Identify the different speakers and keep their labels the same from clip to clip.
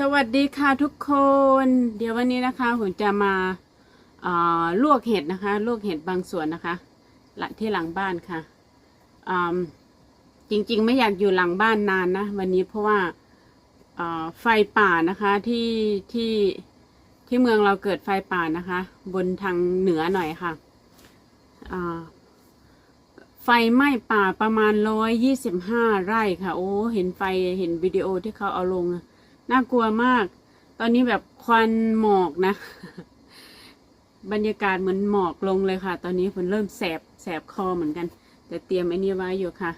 Speaker 1: สวัสดีค่ะทุกคน เดี๋ยววันนี้นะคะผมจะมาลวกเห็ดนะคะ ลวกเห็ดบางส่วนนะคะที่หลังบ้านค่ะจริง ๆ ไม่อยากอยู่หลังบ้านนานนะ วันนี้เพราะว่าไฟป่านะคะที่ที่ที่เมืองเราเกิดไฟป่านะคะ บนทางเหนือหน่อยค่ะไฟไหม้ป่าประมาณร้อยยี่สิบห้าไร่ค่ะ โอ้เห็นไฟเห็นวิดีโอที่เขาเอาลงอะ น่ากลัวมาก ตอนนี้แบบควันหมอกนะ บรรยากาศเหมือนหมอกลงเลยค่ะ ตอนนี้ฝนเริ่มแสบแสบคอเหมือนกัน แต่เตรียมไอ้นี่ไว้อยู่ค่ะ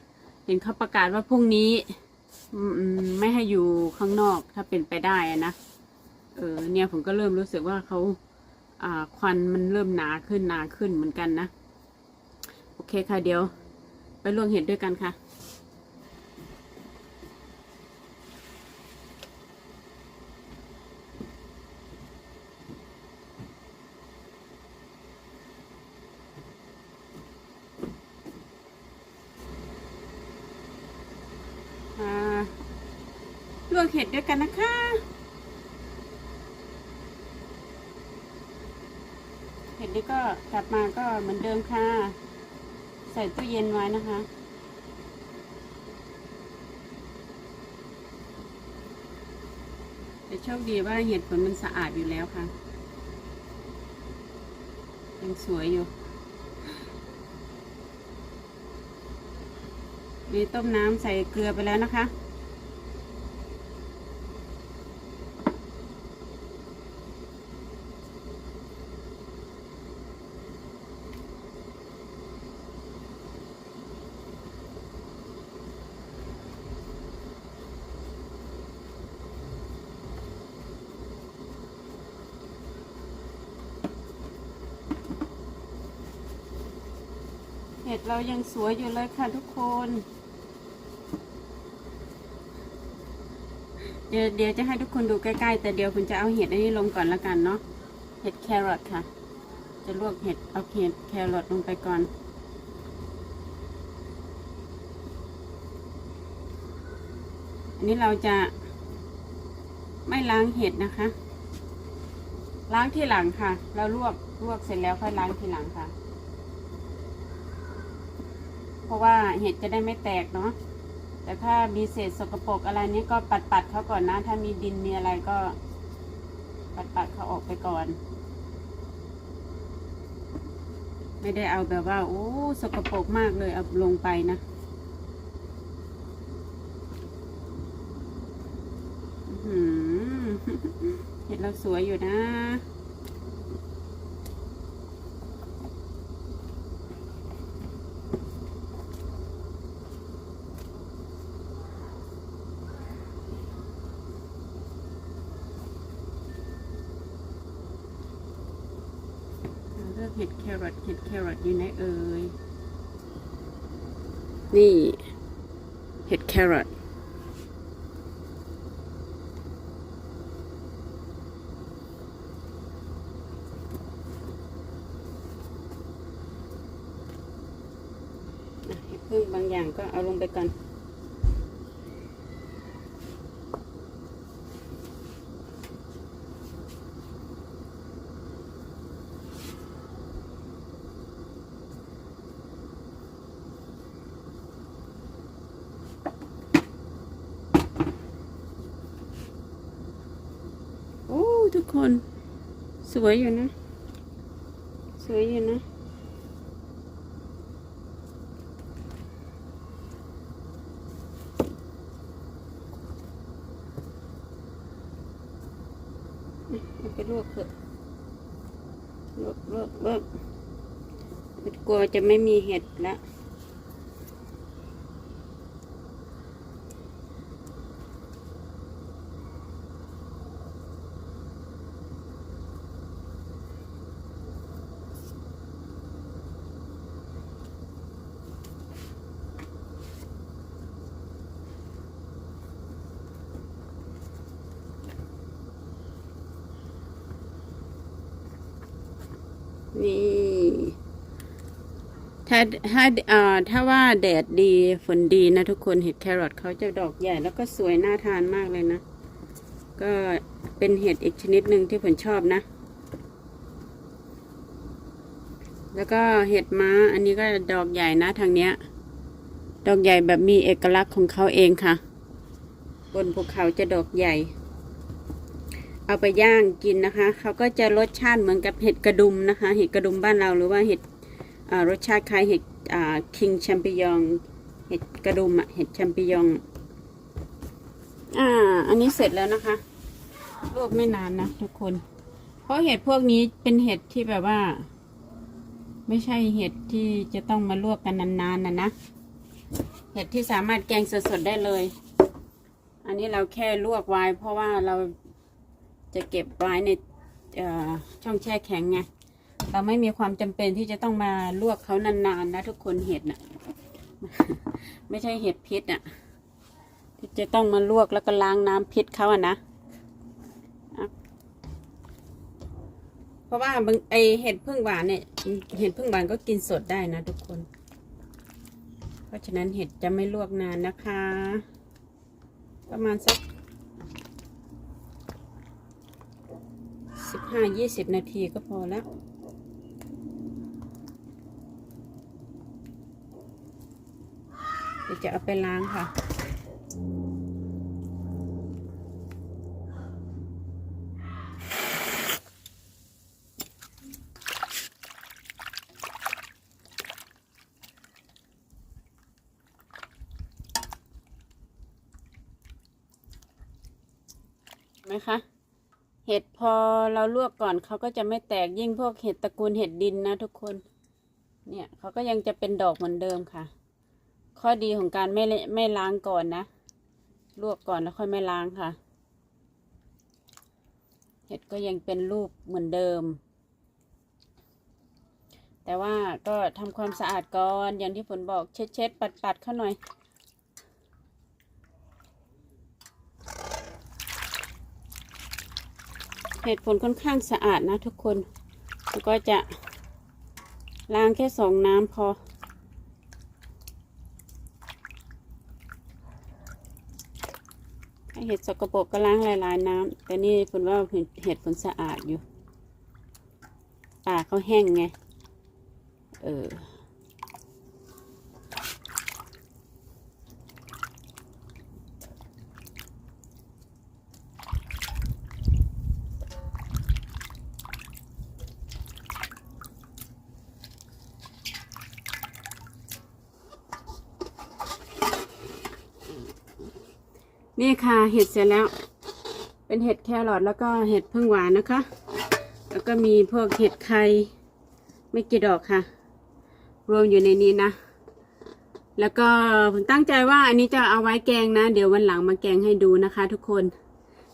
Speaker 1: เห็นเขาประกาศว่าพรุ่งนี้ไม่ให้อยู่ข้างนอกถ้าเป็นไปได้นะ เออ เนี่ยผมก็เริ่มรู้สึกว่าเขาอ่าควันมันเริ่มหนาขึ้นหนาขึ้นเหมือนกันนะ โอเคค่ะเดี๋ยว ไปลวกเห็ดด้วยกันค่ะ วเห็ดด้วยกันนะคะ เห็ดนี้ก็กลับมาก็เหมือนเดิมค่ะ ใส่ตู้เย็นไว้นะคะแต่โชคดีว่าเห็ดผลมันสะอาดอยู่แล้วค่ะ ยังสวยอยู่นี่ต้มน้ำใส่เกลือไปแล้วนะคะ เห็ดเรายังสวยอยู่เลยค่ะทุกคน เดี๋ยวเดี๋ยวจะให้ทุกคนดูใกล้ๆ แต่เดี๋ยวคุณจะเอาเห็ดอันนี้ลงก่อนละกันเนาะ เห็ดแครอทค่ะ จะลวกเห็ดเอาเห็ดแครอทลงไปก่อนอันนี้เราจะไม่ล้างเห็ดนะคะ ล้างที่หลังค่ะ เราลวกลวกเสร็จแล้วค่อยล้างทีหลังค่ะ เพราะว่าเห็ดจะได้ไม่แตกเนาะแต่ถ้ามีเศษสกปรกอะไรนี้ก็ปัดปัดๆเขาก่อนนะ ถ้ามีดินมีอะไรก็ ปัดปัดๆเขาออกไปก่อน ไม่ได้เอาแบบว่าโอ้สกปรกมากเลยเอาลงไปนะอื้อหือเห็ดเราสวยอยู่นะ เลือกเห็ดแครอทเห็ด แครอทอยู่ไหนเอ่ย นี่ เห็ดแครอทเห็ดพึ่งบางอย่างก็เอาลงไปก่อน คน สวยอยู่นะ สวยอยู่นะ เอาไปลวกเถอะลวกลวกลวกกลัวจะไม่มีเห็ดละ นี่ ถ้าถ้าอ่อถ้าว่าแดดดีฝนดีนะทุกคนเห็ดแครอทเขาจะดอกใหญ่แล้วก็สวยน่าทานมากเลยนะ ก็เป็นเห็ดอีกชนิดหนึ่งที่ผมชอบนะ แล้วก็เห็ดม้า อันนี้ก็ดอกใหญ่นะทางเนี้ย ดอกใหญ่แบบมีเอกลักษณ์ของเขาเองค่ะ บนภูเขาจะดอกใหญ่ เอาไปย่างกินนะคะ เขาก็จะรสชาติเหมือนกับเห็ดกระดุมนะคะ เห็ดกระดุมบ้านเราหรือว่าเห็ดรสชาติคล้ายเห็ดคิงแชมปิยอง เห็ดกระดุมอะเห็ดแชมปิยอง อ่า อันนี้เสร็จแล้วนะคะลวกไม่นานนะทุกคน เพราะเห็ดพวกนี้เป็นเห็ดที่แบบว่า ไม่ใช่เห็ดที่จะต้องมาลวกกันนานๆนะนะ เห็ดที่สามารถแกงสดๆได้เลย อันนี้เราแค่ลวกไว้ เพราะว่าเรา จะเก็บไว้ในช่องแช่แข็งไงเราไม่มีความจำเป็นที่จะต้องมาลวกเขานานๆนะทุกคนเห็ดน่ะ ไม่ใช่เห็ดพิษอะที่จะต้องมาลวกแล้วก็ล้างน้ำพิษเขาอะนะเพราะว่าไอเห็ดพึ่งหวานเนี่ย เห็ดพึ่งหวานก็กินสดได้นะทุกคน เพราะฉะนั้นเห็ดจะไม่ลวกนานนะคะ ประมาณสักสิบ ห้ายี่สิบนาทีก็พอแล้ว เดี๋ยวจะเอาไปล้างค่ะไหมคะ เห็ดพอเราลวกก่อนเขาก็จะไม่แตกยิ่งพวกเห็ดตระกูลเห็ดดินนะทุกคน เนี่ยเขาก็ยังจะเป็นดอกเหมือนเดิมค่ะ ข้อดีของการไม่ไม่ล้างก่อนนะ ลวกก่อนแล้วค่อยไม่ล้างค่ะ เห็ดก็ยังเป็นรูปเหมือนเดิม แต่ว่าก็ทำความสะอาดก่อนอย่างที่ฝนบอกเช็ดเช็ดปัดปัดเข้าหน่อย เห็ดผลค่อนข้างสะอาดนะทุกคนแล้วก็จะล้างแค่สองน้ำพอ เห็ดสกปรกก็ล้างหลายๆน้ำแต่นี่ฝนว่าเห็ดเห็ดผลสะอาดอยู่ป่าเขาแห้งไง เออ นี่ค่ะเห็ดเสร็จแล้ว เป็นเห็ดแครอทแล้วก็เห็ดพึ่งหวานนะคะ แล้วก็มีพวกเห็ดไข่ไม่กี่ดอกค่ะ รวมอยู่ในนี้นะ แล้วก็ผมตั้งใจว่าอันนี้จะเอาไว้แกงนะ เดี๋ยววันหลังมาแกงให้ดูนะคะ ทุกคน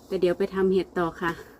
Speaker 1: แต่เดี๋ยวไปทำเห็ดต่อค่ะ